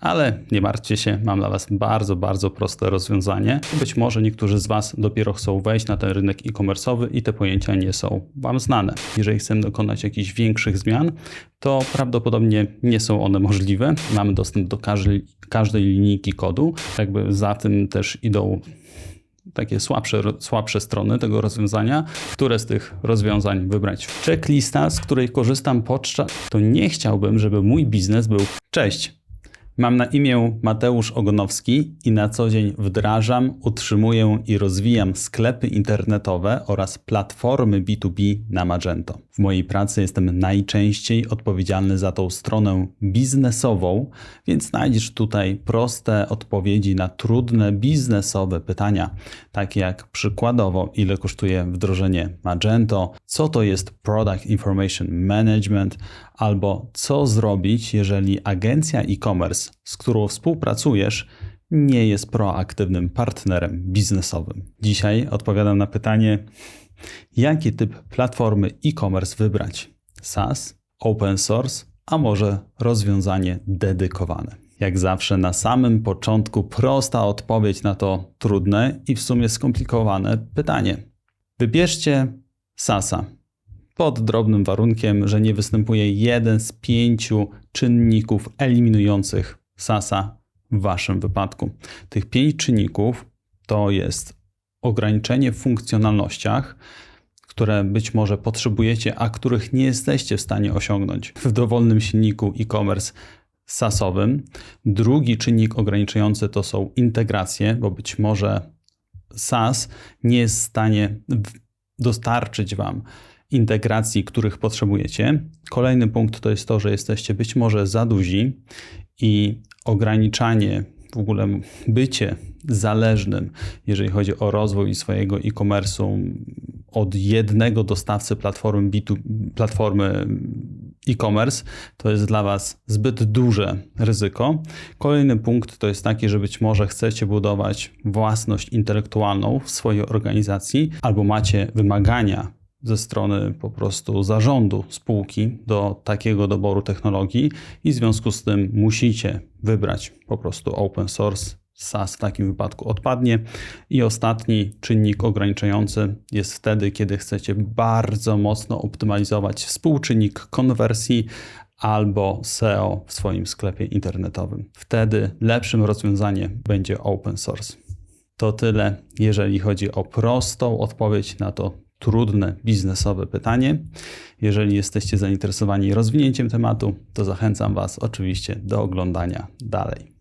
Ale nie martwcie się, mam dla Was bardzo, bardzo proste rozwiązanie. Być może niektórzy z Was dopiero chcą wejść na ten rynek e-commerce'owy i te pojęcia nie są Wam znane. Jeżeli chcemy dokonać jakichś większych zmian, to prawdopodobnie nie są one możliwe. Mamy dostęp do każdej, każdej linijki kodu. Jakby za tym też idą takie słabsze, słabsze strony tego rozwiązania, które z tych rozwiązań wybrać. Checklista, z której korzystam podczas, to nie chciałbym, żeby mój biznes był cześć. Mam na imię Mateusz Ogonowski i na co dzień wdrażam, utrzymuję i rozwijam sklepy internetowe oraz platformy B2B na Magento. W mojej pracy jestem najczęściej odpowiedzialny za tą stronę biznesową, więc znajdziesz tutaj proste odpowiedzi na trudne biznesowe pytania, takie jak przykładowo ile kosztuje wdrożenie Magento, co to jest Product Information Management, albo co zrobić, jeżeli agencja e-commerce, z którą współpracujesz, nie jest proaktywnym partnerem biznesowym. Dzisiaj odpowiadam na pytanie, jaki typ platformy e-commerce wybrać: SaaS, open source, a może rozwiązanie dedykowane. Jak zawsze, na samym początku prosta odpowiedź na to trudne i w sumie skomplikowane pytanie. Wybierzcie SaaSa pod drobnym warunkiem, że nie występuje jeden z pięciu czynników eliminujących SASA w Waszym wypadku. Tych pięć czynników to jest ograniczenie w funkcjonalnościach, które być może potrzebujecie, a których nie jesteście w stanie osiągnąć w dowolnym silniku e-commerce SaaSowym. Drugi czynnik ograniczający to są integracje, bo być może SaaS nie jest w stanie dostarczyć Wam integracji, których potrzebujecie. Kolejny punkt to jest to, że jesteście być może za duzi i ograniczanie, w ogóle bycie zależnym, jeżeli chodzi o rozwój swojego e-commerce'u od jednego dostawcy platformy, B2, platformy e-commerce, to jest dla Was zbyt duże ryzyko. Kolejny punkt to jest taki, że być może chcecie budować własność intelektualną w swojej organizacji albo macie wymagania ze strony po prostu zarządu spółki do takiego doboru technologii i w związku z tym musicie wybrać po prostu open source. SaaS w takim wypadku odpadnie. I ostatni czynnik ograniczający jest wtedy, kiedy chcecie bardzo mocno optymalizować współczynnik konwersji albo SEO w swoim sklepie internetowym. Wtedy lepszym rozwiązaniem będzie open source. To tyle, jeżeli chodzi o prostą odpowiedź na to trudne biznesowe pytanie. Jeżeli jesteście zainteresowani rozwinięciem tematu, to zachęcam Was oczywiście do oglądania dalej.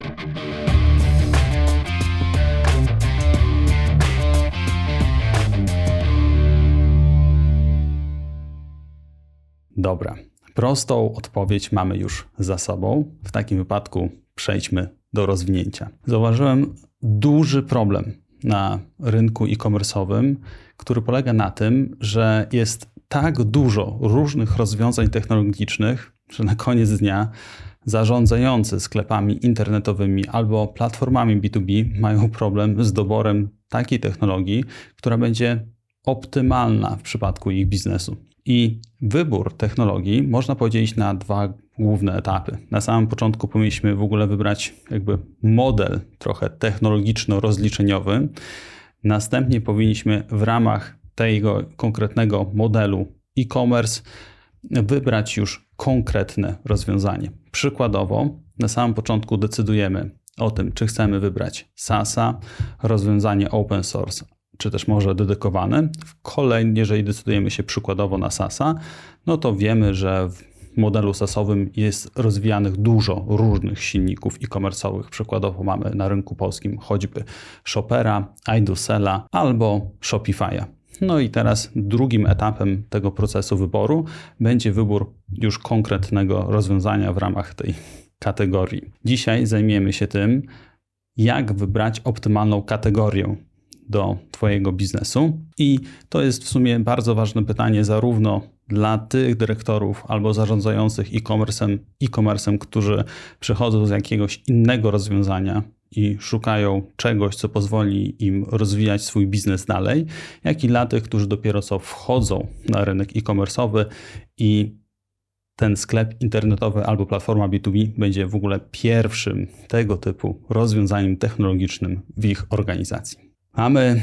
Dobra, prostą odpowiedź mamy już za sobą. W takim wypadku przejdźmy do rozwinięcia. Zauważyłem duży problem na rynku e-commerce'owym, który polega na tym, że jest tak dużo różnych rozwiązań technologicznych, że na koniec dnia zarządzający sklepami internetowymi albo platformami B2B mają problem z doborem takiej technologii, która będzie optymalna w przypadku ich biznesu. I wybór technologii można podzielić na dwa główne etapy. Na samym początku powinniśmy w ogóle wybrać jakby model trochę technologiczno-rozliczeniowy. Następnie powinniśmy w ramach tego konkretnego modelu e-commerce wybrać już konkretne rozwiązanie. Przykładowo, na samym początku decydujemy o tym, czy chcemy wybrać SaaSa, rozwiązanie open source, czy też może dedykowane. Kolejnie, jeżeli decydujemy się przykładowo na SaaSa, no to wiemy, że w modelu SaaSowym jest rozwijanych dużo różnych silników e-commerce'owych. Przykładowo mamy na rynku polskim choćby Shopera, iDosela albo Shopify'a. No i teraz drugim etapem tego procesu wyboru będzie wybór już konkretnego rozwiązania w ramach tej kategorii. Dzisiaj zajmiemy się tym, jak wybrać optymalną kategorię do Twojego biznesu. I to jest w sumie bardzo ważne pytanie, zarówno dla tych dyrektorów albo zarządzających e-commerce'em, e-commerce'em, którzy przychodzą z jakiegoś innego rozwiązania i szukają czegoś, co pozwoli im rozwijać swój biznes dalej, jak i dla tych, którzy dopiero co wchodzą na rynek e-commerce'owy i ten sklep internetowy albo platforma B2B będzie w ogóle pierwszym tego typu rozwiązaniem technologicznym w ich organizacji. Mamy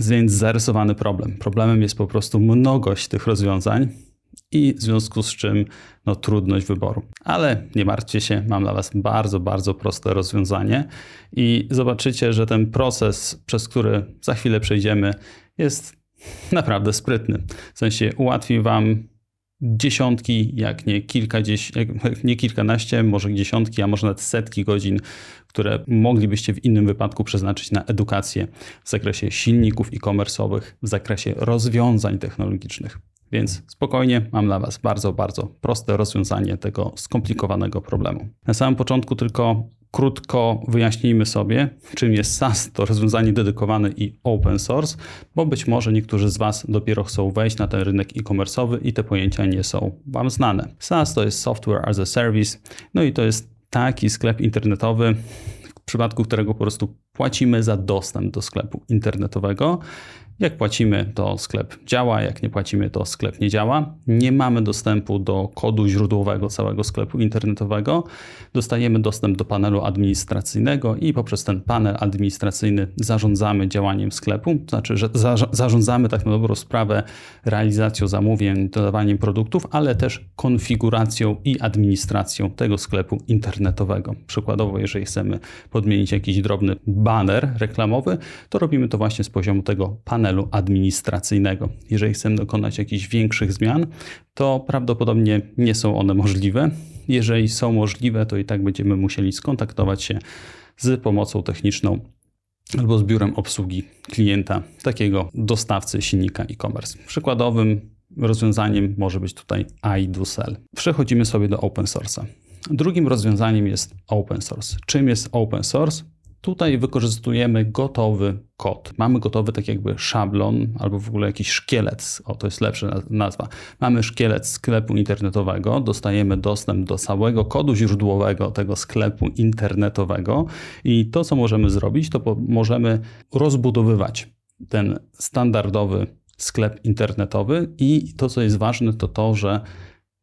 więc zarysowany problem. Problemem jest po prostu mnogość tych rozwiązań i w związku z czym no, trudność wyboru. Ale nie martwcie się, mam dla Was bardzo, bardzo proste rozwiązanie i zobaczycie, że ten proces, przez który za chwilę przejdziemy, jest naprawdę sprytny. W sensie ułatwi Wam dziesiątki, jak nie kilkadziesiąt, jak nie kilkanaście, może dziesiątki, a może nawet setki godzin, które moglibyście w innym wypadku przeznaczyć na edukację w zakresie silników e-commerce'owych, w zakresie rozwiązań technologicznych. Więc spokojnie, mam dla Was bardzo, bardzo proste rozwiązanie tego skomplikowanego problemu. Na samym początku tylko krótko wyjaśnijmy sobie, czym jest SaaS, to rozwiązanie dedykowane i open source, bo być może niektórzy z Was dopiero chcą wejść na ten rynek e-commerce'owy i te pojęcia nie są Wam znane. SaaS to jest Software as a Service, no i to jest taki sklep internetowy, w przypadku którego po prostu płacimy za dostęp do sklepu internetowego. Jak płacimy, to sklep działa, jak nie płacimy, to sklep nie działa. Nie mamy dostępu do kodu źródłowego całego sklepu internetowego. Dostajemy dostęp do panelu administracyjnego i poprzez ten panel administracyjny zarządzamy działaniem sklepu. To znaczy, że zarządzamy tak na dobrą sprawę realizacją zamówień, dodawaniem produktów, ale też konfiguracją i administracją tego sklepu internetowego. Przykładowo, jeżeli chcemy podmienić jakiś drobny banner reklamowy, to robimy to właśnie z poziomu tego panelu administracyjnego. Jeżeli chcemy dokonać jakichś większych zmian, to prawdopodobnie nie są one możliwe. Jeżeli są możliwe, to i tak będziemy musieli skontaktować się z pomocą techniczną albo z biurem obsługi klienta, takiego dostawcy silnika e-commerce. Przykładowym rozwiązaniem może być tutaj iDoSell. Przechodzimy sobie do open source'a. Drugim rozwiązaniem jest open source. Czym jest open source? Tutaj wykorzystujemy gotowy kod. Mamy gotowy tak jakby szablon albo w ogóle jakiś szkielet, o to jest lepsza nazwa. Mamy szkielet sklepu internetowego, dostajemy dostęp do całego kodu źródłowego tego sklepu internetowego i to co możemy zrobić, to możemy rozbudowywać ten standardowy sklep internetowy i to co jest ważne to to, że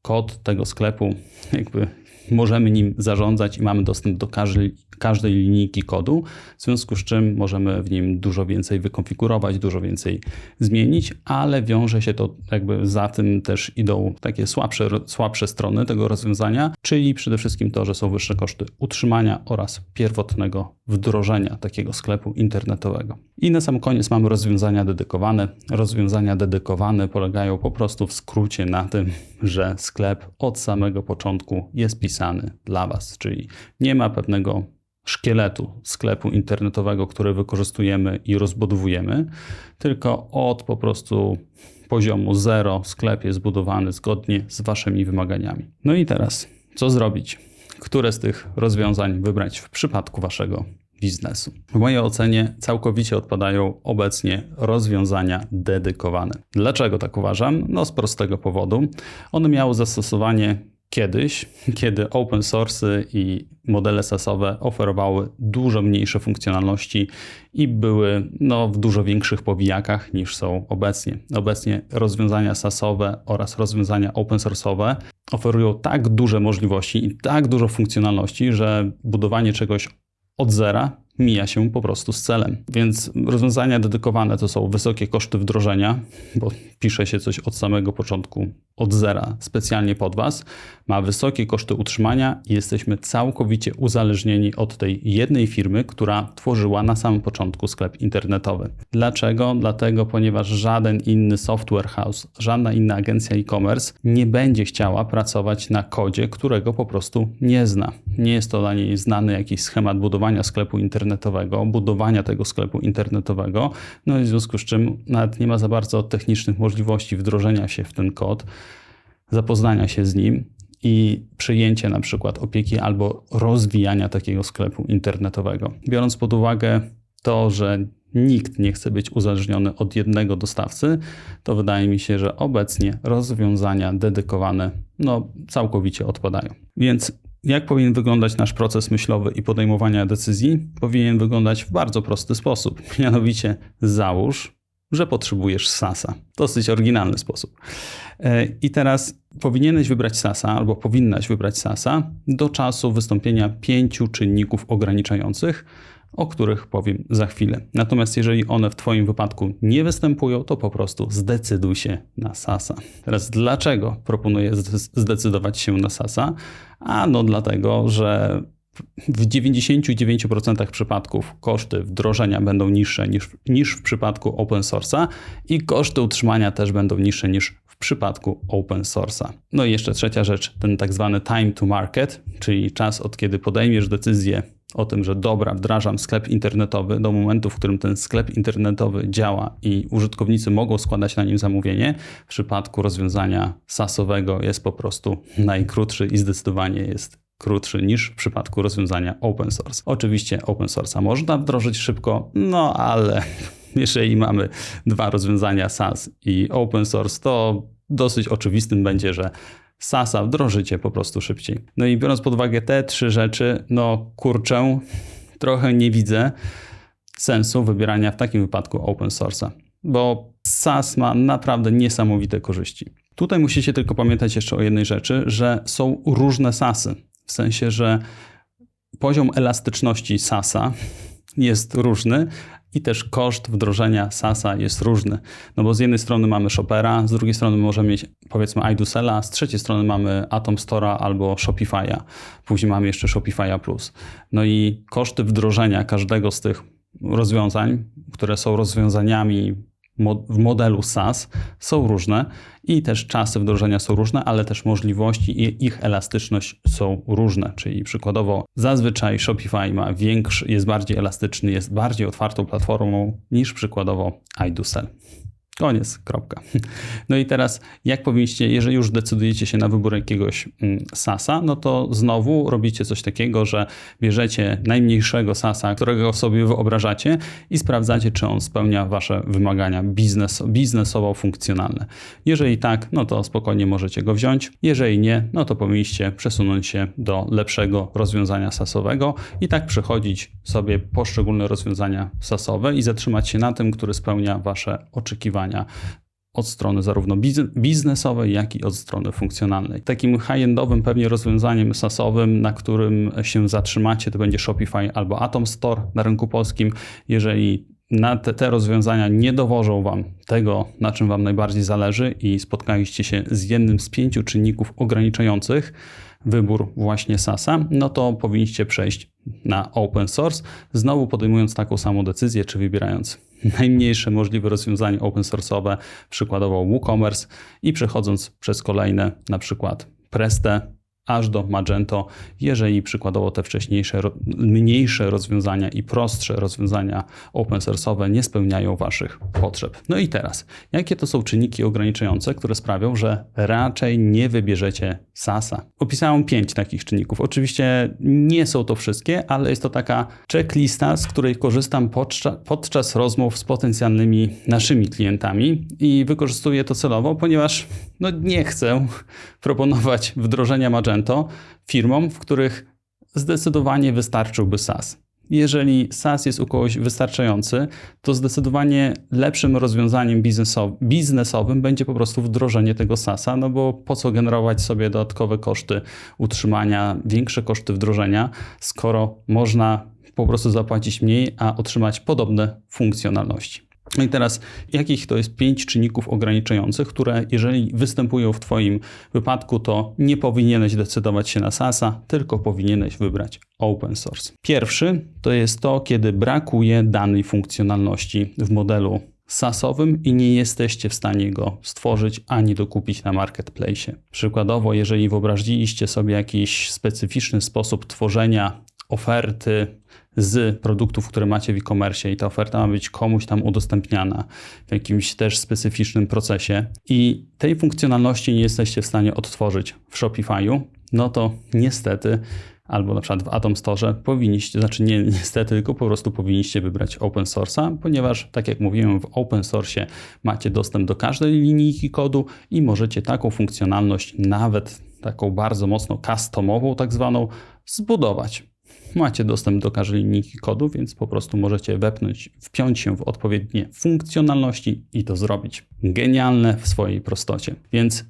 kod tego sklepu jakby możemy nim zarządzać i mamy dostęp do każdej, każdej linijki kodu, w związku z czym możemy w nim dużo więcej wykonfigurować, dużo więcej zmienić, ale wiąże się to jakby za tym też idą takie słabsze, słabsze strony tego rozwiązania, czyli przede wszystkim to, że są wyższe koszty utrzymania oraz pierwotnego wdrożenia takiego sklepu internetowego. I na sam koniec mamy rozwiązania dedykowane. Rozwiązania dedykowane polegają po prostu w skrócie na tym, że sklep od samego początku jest pisany dla Was, czyli nie ma pewnego szkieletu sklepu internetowego, który wykorzystujemy i rozbudowujemy, tylko od po prostu poziomu zero sklep jest zbudowany zgodnie z Waszymi wymaganiami. No i teraz, co zrobić? Które z tych rozwiązań wybrać w przypadku Waszego biznesu. W mojej ocenie całkowicie odpadają obecnie rozwiązania dedykowane. Dlaczego tak uważam? No z prostego powodu. One miały zastosowanie kiedyś, kiedy open source i modele SaaSowe oferowały dużo mniejsze funkcjonalności i były no, w dużo większych powijakach niż są obecnie. Obecnie rozwiązania SaaSowe oraz rozwiązania open source'owe oferują tak duże możliwości i tak dużo funkcjonalności, że budowanie czegoś od zera mija się po prostu z celem. Więc rozwiązania dedykowane to są wysokie koszty wdrożenia, bo pisze się coś od samego początku, od zera, specjalnie pod Was, ma wysokie koszty utrzymania i jesteśmy całkowicie uzależnieni od tej jednej firmy, która tworzyła na samym początku sklep internetowy. Dlaczego? Dlatego, ponieważ żaden inny software house, żadna inna agencja e-commerce nie będzie chciała pracować na kodzie, którego po prostu nie zna. Nie jest to dla niej znany jakiś schemat budowania sklepu internetowego, budowania tego sklepu internetowego, no i w związku z czym nawet nie ma za bardzo technicznych możliwości wdrożenia się w ten kod, zapoznania się z nim i przyjęcie na przykład opieki albo rozwijania takiego sklepu internetowego. Biorąc pod uwagę to, że nikt nie chce być uzależniony od jednego dostawcy, to wydaje mi się, że obecnie rozwiązania dedykowane no, całkowicie odpadają. Więc jak powinien wyglądać nasz proces myślowy i podejmowania decyzji? Powinien wyglądać w bardzo prosty sposób. Mianowicie załóż, że potrzebujesz SASa. Dosyć oryginalny sposób. E, I teraz powinieneś wybrać SASa albo powinnaś wybrać SASa do czasu wystąpienia pięciu czynników ograniczających, o których powiem za chwilę. Natomiast jeżeli one w Twoim wypadku nie występują, to po prostu zdecyduj się na SASa. Teraz dlaczego proponuję zdecydować się na SASa? A no dlatego, że w 99% przypadków koszty wdrożenia będą niższe niż, niż w przypadku open source'a i koszty utrzymania też będą niższe niż w przypadku open source'a. No i jeszcze trzecia rzecz, ten tak zwany time to market, czyli czas od kiedy podejmiesz decyzję o tym, że dobra, wdrażam sklep internetowy do momentu, w którym ten sklep internetowy działa i użytkownicy mogą składać na nim zamówienie, w przypadku rozwiązania SaaSowego jest po prostu najkrótszy i zdecydowanie jest krótszy niż w przypadku rozwiązania open source. Oczywiście open source'a można wdrożyć szybko, no ale jeżeli mamy dwa rozwiązania SaaS i open source, to dosyć oczywistym będzie, że SASa wdrożycie po prostu szybciej. No i biorąc pod uwagę te trzy rzeczy, no kurczę, trochę nie widzę sensu wybierania w takim wypadku open source'a, bo SaaS ma naprawdę niesamowite korzyści. Tutaj musicie tylko pamiętać jeszcze o jednej rzeczy, że są różne SASy. W sensie, że poziom elastyczności SASa jest różny i też koszt wdrożenia SASa jest różny. No bo z jednej strony mamy Shopera, z drugiej strony możemy mieć powiedzmy iDusela, z trzeciej strony mamy Atom Store'a albo Shopify'a. Później mamy jeszcze Shopify'a Plus. No i koszty wdrożenia każdego z tych rozwiązań, które są rozwiązaniami w modelu SaaS są różne i też czasy wdrożenia są różne, ale też możliwości i ich elastyczność są różne. Czyli przykładowo zazwyczaj Shopify ma większy, jest bardziej elastyczny, jest bardziej otwartą platformą niż przykładowo iDoSell. Koniec, kropka. No i teraz, jak powinniście, jeżeli już decydujecie się na wybór jakiegoś mm, SASa, no to znowu robicie coś takiego, że bierzecie najmniejszego SASa, którego sobie wyobrażacie i sprawdzacie, czy on spełnia wasze wymagania biznes, biznesowo-funkcjonalne. Jeżeli tak, no to spokojnie możecie go wziąć. Jeżeli nie, no to powinniście przesunąć się do lepszego rozwiązania SASowego i tak przechodzić sobie poszczególne rozwiązania SASowe i zatrzymać się na tym, który spełnia wasze oczekiwania od strony zarówno biznesowej, jak i od strony funkcjonalnej. Takim high-endowym pewnie rozwiązaniem SaaSowym, na którym się zatrzymacie, to będzie Shopify albo Atom Store na rynku polskim. Jeżeli na te, te, rozwiązania nie dowożą Wam tego, na czym Wam najbardziej zależy i spotkaliście się z jednym z pięciu czynników ograniczających wybór właśnie SASa, no to powinniście przejść na open source, znowu podejmując taką samą decyzję, czy wybierając najmniejsze możliwe rozwiązanie open source'owe, przykładowo WooCommerce i przechodząc przez kolejne, na przykład Preste, aż do Magento, jeżeli przykładowo te wcześniejsze, mniejsze rozwiązania i prostsze rozwiązania open source'owe nie spełniają Waszych potrzeb. No i teraz, jakie to są czynniki ograniczające, które sprawią, że raczej nie wybierzecie SASa? Opisałem pięć takich czynników. Oczywiście nie są to wszystkie, ale jest to taka checklista, z której korzystam podczas, podczas rozmów z potencjalnymi naszymi klientami i wykorzystuję to celowo, ponieważ no, nie chcę proponować wdrożenia Magento Magento firmom, w których zdecydowanie wystarczyłby SaaS. Jeżeli SaaS jest u kogoś wystarczający, to zdecydowanie lepszym rozwiązaniem biznesowym będzie po prostu wdrożenie tego SaaSa, no bo po co generować sobie dodatkowe koszty utrzymania, większe koszty wdrożenia, skoro można po prostu zapłacić mniej, a otrzymać podobne funkcjonalności. I teraz, jakich to jest pięć czynników ograniczających, które jeżeli występują w Twoim wypadku, to nie powinieneś decydować się na SaaSa, tylko powinieneś wybrać open source. Pierwszy to jest to, kiedy brakuje danej funkcjonalności w modelu SaaSowym i nie jesteście w stanie go stworzyć ani dokupić na marketplace. Przykładowo, jeżeli wyobraziliście sobie jakiś specyficzny sposób tworzenia oferty z produktów, które macie w e-commerce i ta oferta ma być komuś tam udostępniana w jakimś też specyficznym procesie i tej funkcjonalności nie jesteście w stanie odtworzyć w Shopify'u, no to niestety albo na przykład w Atom Store powinniście, znaczy nie niestety, tylko po prostu powinniście wybrać open source'a, ponieważ tak jak mówiłem, w open source macie dostęp do każdej linijki kodu i możecie taką funkcjonalność, nawet taką bardzo mocno customową, tak zwaną, zbudować Macie dostęp do każdej linijki kodu, więc po prostu możecie wepnąć, wpiąć się w odpowiednie funkcjonalności i to zrobić. Genialne w swojej prostocie. Więc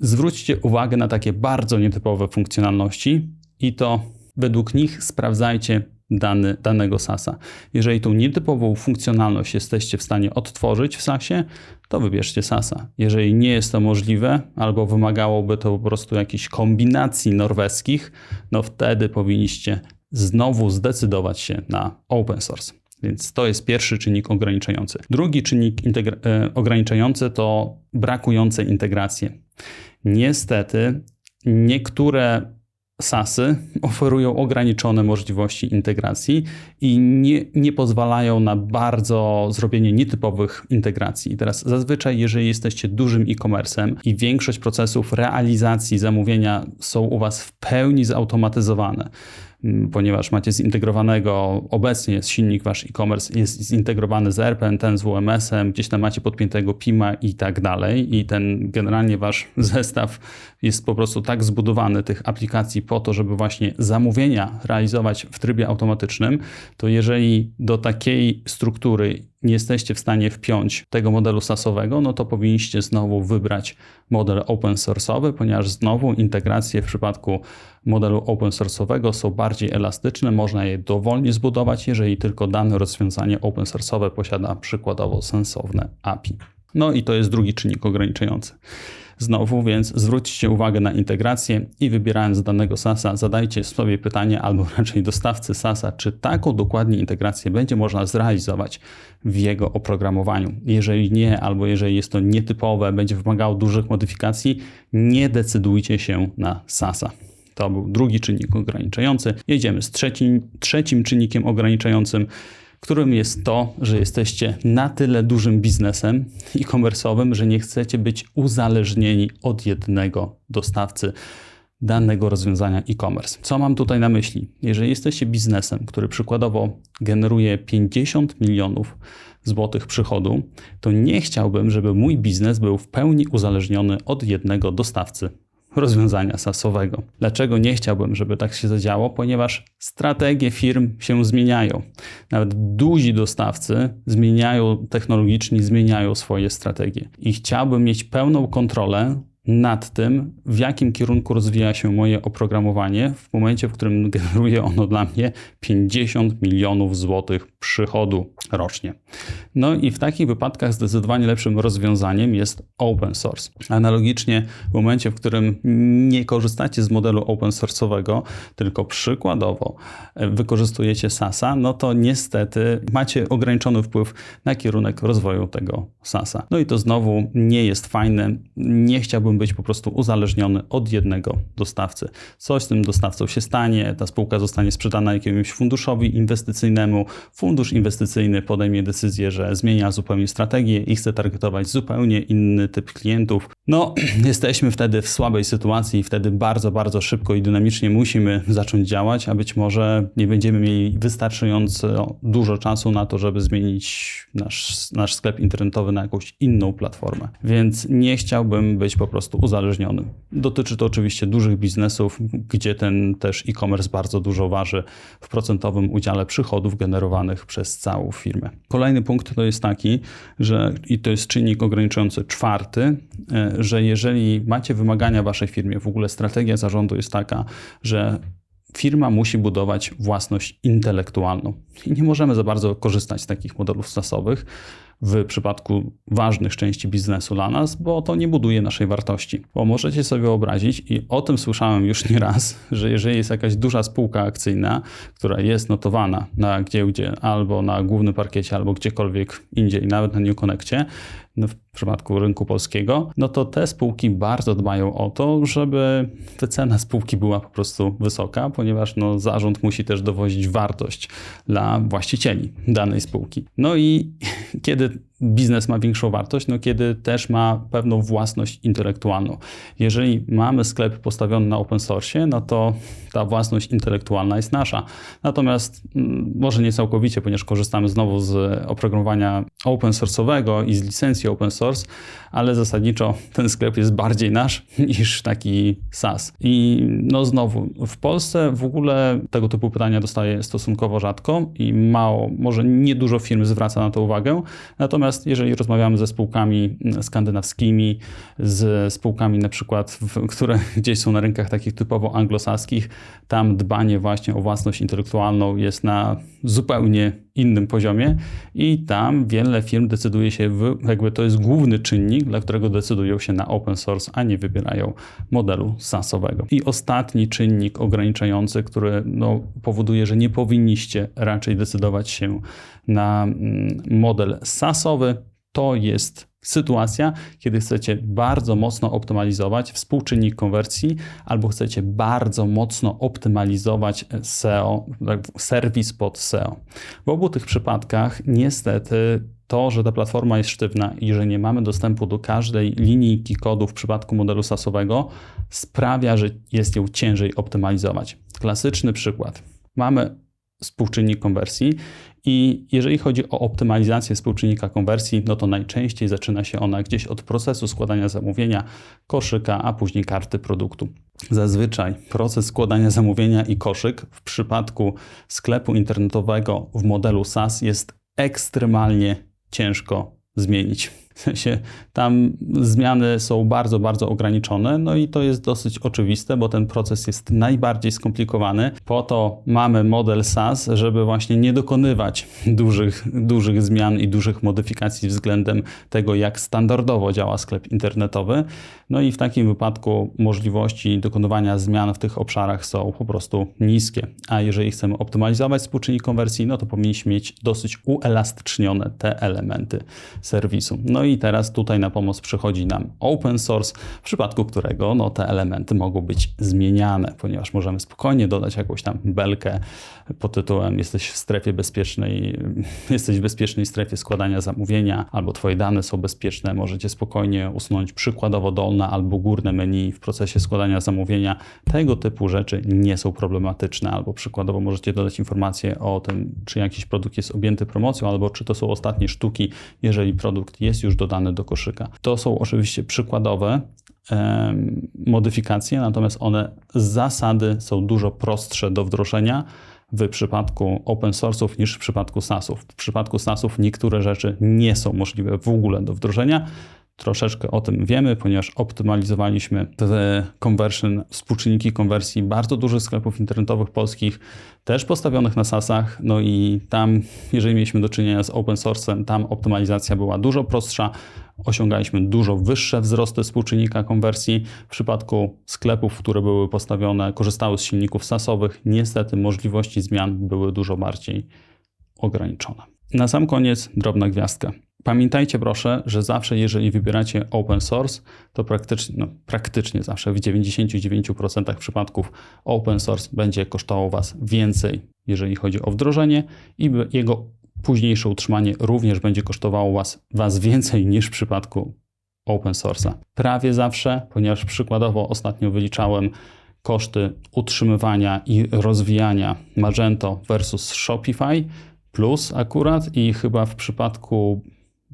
zwróćcie uwagę na takie bardzo nietypowe funkcjonalności i to według nich sprawdzajcie dany, danego SASa. Jeżeli tą nietypową funkcjonalność jesteście w stanie odtworzyć w SASie, to wybierzcie SASa. Jeżeli nie jest to możliwe, albo wymagałoby to po prostu jakichś kombinacji norweskich, no wtedy powinniście znowu zdecydować się na open source. Więc to jest pierwszy czynnik ograniczający. Drugi czynnik e, ograniczający to brakujące integracje. Niestety, niektóre SASy oferują ograniczone możliwości integracji i nie, nie pozwalają na bardzo zrobienie nietypowych integracji. Teraz zazwyczaj, jeżeli jesteście dużym e-commerce'em i większość procesów realizacji zamówienia są u Was w pełni zautomatyzowane, ponieważ macie zintegrowanego, obecnie jest silnik wasz e-commerce, jest zintegrowany z RPN, ten z WMS-em, gdzieś tam macie podpiętego PIMA i tak dalej. I ten generalnie wasz zestaw jest po prostu tak zbudowany tych aplikacji po to, żeby właśnie zamówienia realizować w trybie automatycznym, to jeżeli do takiej struktury nie jesteście w stanie wpiąć tego modelu SaaSowego, no to powinniście znowu wybrać model open source'owy, ponieważ znowu integracje w przypadku modelu open source'owego są bardziej elastyczne, można je dowolnie zbudować, jeżeli tylko dane rozwiązanie open source'owe posiada przykładowo sensowne API. No i to jest drugi czynnik ograniczający. Znowu więc zwróćcie uwagę na integrację i wybierając danego SASa zadajcie sobie pytanie, albo raczej dostawcy SASa, czy taką dokładnie integrację będzie można zrealizować w jego oprogramowaniu. Jeżeli nie, albo jeżeli jest to nietypowe, będzie wymagało dużych modyfikacji, nie decydujcie się na SASa. To był drugi czynnik ograniczający. Jedziemy z trzecim, trzecim czynnikiem ograniczającym którym jest to, że jesteście na tyle dużym biznesem e-commerce'owym, że nie chcecie być uzależnieni od jednego dostawcy danego rozwiązania e-commerce. Co mam tutaj na myśli? Jeżeli jesteście biznesem, który przykładowo generuje 50 milionów złotych przychodu, to nie chciałbym, żeby mój biznes był w pełni uzależniony od jednego dostawcy rozwiązania SaaSowego. Dlaczego nie chciałbym, żeby tak się zadziało? Ponieważ strategie firm się zmieniają. Nawet duzi dostawcy zmieniają technologicznie, zmieniają swoje strategie. I chciałbym mieć pełną kontrolę nad tym, w jakim kierunku rozwija się moje oprogramowanie w momencie, w którym generuje ono dla mnie 50 milionów złotych przychodu rocznie. No i w takich wypadkach zdecydowanie lepszym rozwiązaniem jest open source. Analogicznie w momencie, w którym nie korzystacie z modelu open source'owego, tylko przykładowo wykorzystujecie SASa, no to niestety macie ograniczony wpływ na kierunek rozwoju tego SASa. No i to znowu nie jest fajne. Nie chciałbym być po prostu uzależniony od jednego dostawcy. Coś z tym dostawcą się stanie, ta spółka zostanie sprzedana jakiemuś funduszowi inwestycyjnemu, fundusz inwestycyjny podejmie decyzję, że zmienia zupełnie strategię i chce targetować zupełnie inny typ klientów. No, jesteśmy wtedy w słabej sytuacji wtedy bardzo, bardzo szybko i dynamicznie musimy zacząć działać, a być może nie będziemy mieli wystarczająco dużo czasu na to, żeby zmienić nasz, nasz sklep internetowy na jakąś inną platformę. Więc nie chciałbym być po prostu uzależniony. Dotyczy to oczywiście dużych biznesów, gdzie ten też e-commerce bardzo dużo waży w procentowym udziale przychodów generowanych przez całą firmę. Kolejny punkt to jest taki, że i to jest czynnik ograniczający czwarty, e, że jeżeli macie wymagania w waszej firmie, w ogóle strategia zarządu jest taka, że firma musi budować własność intelektualną. I nie możemy za bardzo korzystać z takich modelów stosowych w przypadku ważnych części biznesu dla nas, bo to nie buduje naszej wartości. Bo możecie sobie wyobrazić, i o tym słyszałem już nie raz, że jeżeli jest jakaś duża spółka akcyjna, która jest notowana na giełdzie albo na głównym parkiecie, albo gdziekolwiek indziej, nawet na New Connectie, no w przypadku rynku polskiego, no to te spółki bardzo dbają o to, żeby cena spółki była po prostu wysoka, ponieważ no, zarząd musi też dowozić wartość dla właścicieli danej spółki. No i kiedy the biznes ma większą wartość? No kiedy też ma pewną własność intelektualną. Jeżeli mamy sklep postawiony na open source, no to ta własność intelektualna jest nasza. Natomiast mm, może nie całkowicie, ponieważ korzystamy znowu z oprogramowania open source'owego i z licencji open source, ale zasadniczo ten sklep jest bardziej nasz niż taki SaaS. I no znowu, w Polsce w ogóle tego typu pytania dostaję stosunkowo rzadko i mało, może niedużo firm zwraca na to uwagę. Natomiast jeżeli rozmawiamy ze spółkami skandynawskimi, z spółkami na przykład, które gdzieś są na rynkach takich typowo anglosaskich, tam dbanie właśnie o własność intelektualną jest na zupełnie innym poziomie i tam wiele firm decyduje się, w, jakby to jest główny czynnik, dla którego decydują się na open source, a nie wybierają modelu SaaSowego. I ostatni czynnik ograniczający, który no, powoduje, że nie powinniście raczej decydować się na mm, model SaaSowy, to jest sytuacja, kiedy chcecie bardzo mocno optymalizować współczynnik konwersji albo chcecie bardzo mocno optymalizować SEO, tak, serwis pod SEO. W obu tych przypadkach niestety to, że ta platforma jest sztywna i że nie mamy dostępu do każdej linijki kodu w przypadku modelu SaaSowego, sprawia, że jest ją ciężej optymalizować. Klasyczny przykład. Mamy współczynnik konwersji i jeżeli chodzi o optymalizację współczynnika konwersji, no to najczęściej zaczyna się ona gdzieś od procesu składania zamówienia, koszyka, a później karty produktu. Zazwyczaj proces składania zamówienia i koszyk w przypadku sklepu internetowego w modelu SaaS jest ekstremalnie ciężko zmienić. W sensie tam zmiany są bardzo, bardzo ograniczone, no i to jest dosyć oczywiste, bo ten proces jest najbardziej skomplikowany. Po to mamy model SaaS, żeby właśnie nie dokonywać dużych, dużych zmian i dużych modyfikacji względem tego, jak standardowo działa sklep internetowy. No i w takim wypadku możliwości dokonywania zmian w tych obszarach są po prostu niskie. A jeżeli chcemy optymalizować współczynnik konwersji, no to powinniśmy mieć dosyć uelastycznione te elementy serwisu. No i teraz tutaj na pomoc przychodzi nam open source, w przypadku którego no, te elementy mogą być zmieniane, ponieważ możemy spokojnie dodać jakąś tam belkę pod tytułem jesteś w strefie bezpiecznej, jesteś w bezpiecznej strefie składania zamówienia, albo twoje dane są bezpieczne, możecie spokojnie usunąć przykładowo dolne albo górne menu w procesie składania zamówienia. Tego typu rzeczy nie są problematyczne, albo przykładowo możecie dodać informację o tym, czy jakiś produkt jest objęty promocją, albo czy to są ostatnie sztuki, jeżeli produkt jest już dodany do koszyka. To są oczywiście przykładowe modyfikacje, natomiast one z zasady są dużo prostsze do wdrożenia w przypadku open source'ów niż w przypadku SaaSów. W przypadku SaaSów niektóre rzeczy nie są możliwe w ogóle do wdrożenia. Troszeczkę o tym wiemy, ponieważ optymalizowaliśmy te conversion, współczynniki konwersji bardzo dużych sklepów internetowych polskich, też postawionych na SaaSach. No i tam, jeżeli mieliśmy do czynienia z open source'em, tam optymalizacja była dużo prostsza. Osiągaliśmy dużo wyższe wzrosty współczynnika konwersji. W przypadku sklepów, które były postawione, korzystały z silników SaaSowych, niestety możliwości zmian były dużo bardziej ograniczone. Na sam koniec drobna gwiazdka. Pamiętajcie proszę, że zawsze jeżeli wybieracie open source, to praktycznie, no, praktycznie zawsze w 99% przypadków open source będzie kosztował Was więcej, jeżeli chodzi o wdrożenie i jego późniejsze utrzymanie również będzie kosztowało Was, was więcej niż w przypadku open source'a. Prawie zawsze, ponieważ przykładowo ostatnio wyliczałem koszty utrzymywania i rozwijania Magento versus Shopify plus akurat i chyba w przypadku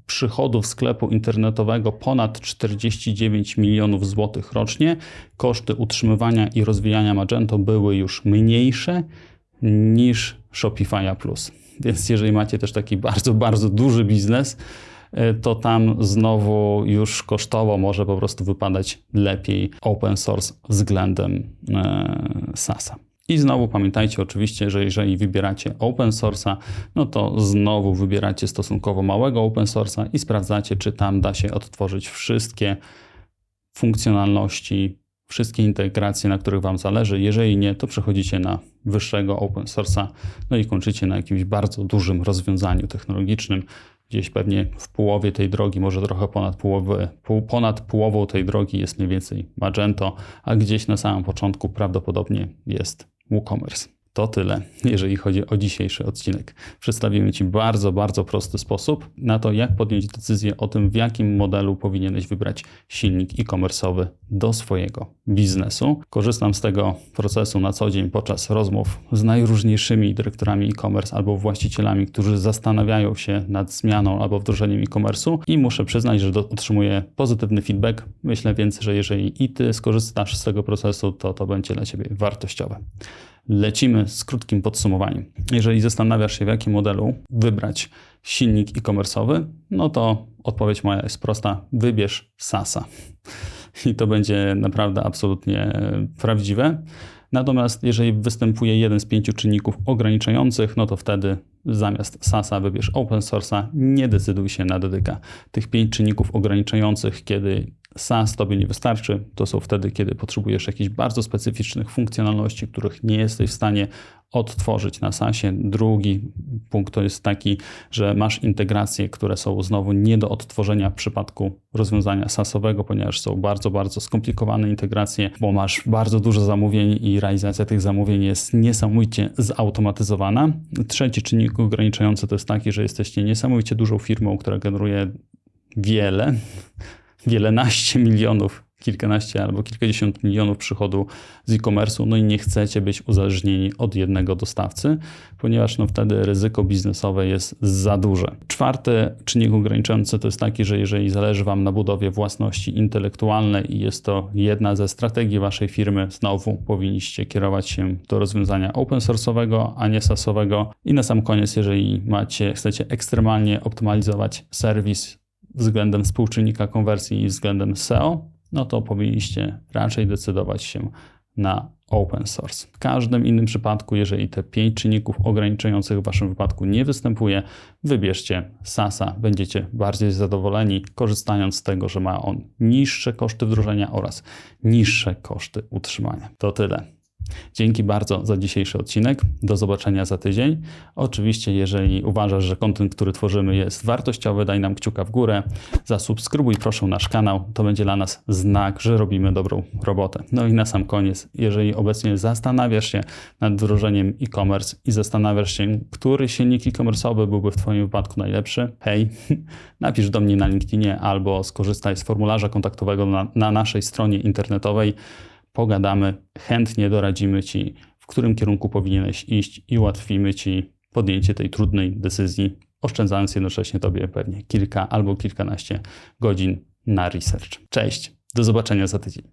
przychodów sklepu internetowego ponad 49 milionów złotych rocznie. Koszty utrzymywania i rozwijania Magento były już mniejsze niż Shopify'a Plus. Więc jeżeli macie też taki bardzo, bardzo duży biznes, e, to tam znowu już kosztowo może po prostu wypadać lepiej open source względem e, SaaSa. I znowu pamiętajcie oczywiście, że jeżeli wybieracie open source'a, no to znowu wybieracie stosunkowo małego open source'a i sprawdzacie, czy tam da się odtworzyć wszystkie funkcjonalności, wszystkie integracje, na których Wam zależy. Jeżeli nie, to przechodzicie na wyższego open source'a, no i kończycie na jakimś bardzo dużym rozwiązaniu technologicznym. Gdzieś pewnie w połowie tej drogi, może trochę ponad, połowy, ponad połową tej drogi jest mniej więcej Magento, a gdzieś na samym początku prawdopodobnie jest WooCommerce. To tyle, jeżeli chodzi o dzisiejszy odcinek. Przedstawimy Ci bardzo, bardzo prosty sposób na to, jak podjąć decyzję o tym, w jakim modelu powinieneś wybrać silnik e-commerce'owy do swojego biznesu. Korzystam z tego procesu na co dzień podczas rozmów z najróżniejszymi dyrektorami e-commerce albo właścicielami, którzy zastanawiają się nad zmianą albo wdrożeniem e-commerce'u i muszę przyznać, że otrzymuję pozytywny feedback. Myślę więc, że jeżeli i Ty skorzystasz z tego procesu, to to będzie dla Ciebie wartościowe. Lecimy z krótkim podsumowaniem. Jeżeli zastanawiasz się, w jakim modelu wybrać silnik e-commerce'owy, no to odpowiedź moja jest prosta: wybierz SASA. I to będzie naprawdę absolutnie prawdziwe. Natomiast jeżeli występuje jeden z pięciu czynników ograniczających, no to wtedy zamiast SASA wybierz open source'a, nie decyduj się na dedyka. Tych pięć czynników ograniczających, kiedy SaaS tobie nie wystarczy, to są wtedy, kiedy potrzebujesz jakichś bardzo specyficznych funkcjonalności, których nie jesteś w stanie odtworzyć na SaaSie. Drugi punkt to jest taki, że masz integracje, które są znowu nie do odtworzenia w przypadku rozwiązania SaaSowego, ponieważ są bardzo, bardzo skomplikowane integracje, bo masz bardzo dużo zamówień i realizacja tych zamówień jest niesamowicie zautomatyzowana. Trzeci czynnik ograniczający to jest taki, że jesteście niesamowicie dużą firmą, która generuje wiele wielenaście milionów, kilkanaście albo kilkadziesiąt milionów przychodu z e-commerce'u, no i nie chcecie być uzależnieni od jednego dostawcy, ponieważ no wtedy ryzyko biznesowe jest za duże. Czwarty czynnik ograniczający to jest taki, że jeżeli zależy Wam na budowie własności intelektualnej i jest to jedna ze strategii Waszej firmy, znowu powinniście kierować się do rozwiązania open source'owego, a nie SaaSowego. I na sam koniec, jeżeli macie, chcecie ekstremalnie optymalizować serwis względem współczynnika konwersji i względem SEO, no to powinniście raczej decydować się na open source. W każdym innym przypadku, jeżeli te pięć czynników ograniczających w Waszym wypadku nie występuje, wybierzcie SASa. Będziecie bardziej zadowoleni, korzystając z tego, że ma on niższe koszty wdrożenia oraz niższe koszty utrzymania. To tyle. Dzięki bardzo za dzisiejszy odcinek. Do zobaczenia za tydzień. Oczywiście, jeżeli uważasz, że kontent, który tworzymy jest wartościowy, daj nam kciuka w górę. Zasubskrybuj proszę nasz kanał. To będzie dla nas znak, że robimy dobrą robotę. No i na sam koniec, jeżeli obecnie zastanawiasz się nad wdrożeniem e-commerce i zastanawiasz się, który silnik e-commerce'owy byłby w Twoim wypadku najlepszy, hej, napisz do mnie na LinkedInie albo skorzystaj z formularza kontaktowego na, na naszej stronie internetowej pogadamy, chętnie doradzimy Ci, w którym kierunku powinieneś iść i ułatwimy Ci podjęcie tej trudnej decyzji, oszczędzając jednocześnie Tobie pewnie kilka albo kilkanaście godzin na research. Cześć, do zobaczenia za tydzień.